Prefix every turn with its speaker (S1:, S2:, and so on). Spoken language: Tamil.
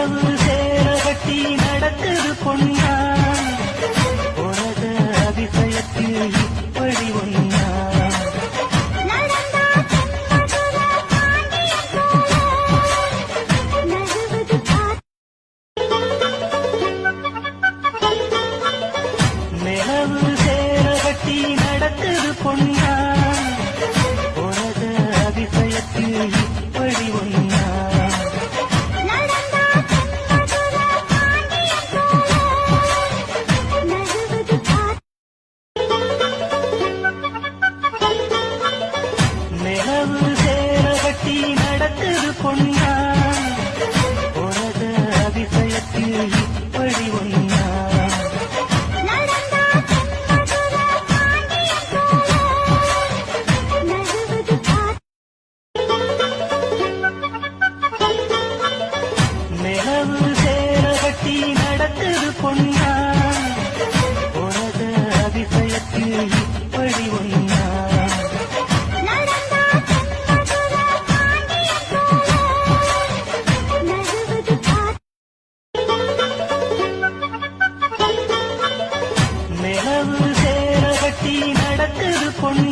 S1: இரவு சேர கட்டி நடக்குது பொன்னா. உனது அதிசயத்தில் இப்படி ஒன்னா. நிலவு சேர கட்டி நடக்குது பொன்னா. உனது அதிசயத்தில் இப்படி ஒன்னா. கட்டி நடக்குது பொன்னா உலக அதிசயத்தில் இப்படி ஒன்னா நிலவு சேர கட்டி நடக்குது பொன்னா கனவு சேரகட்டி நடக்குது பொண்ணு.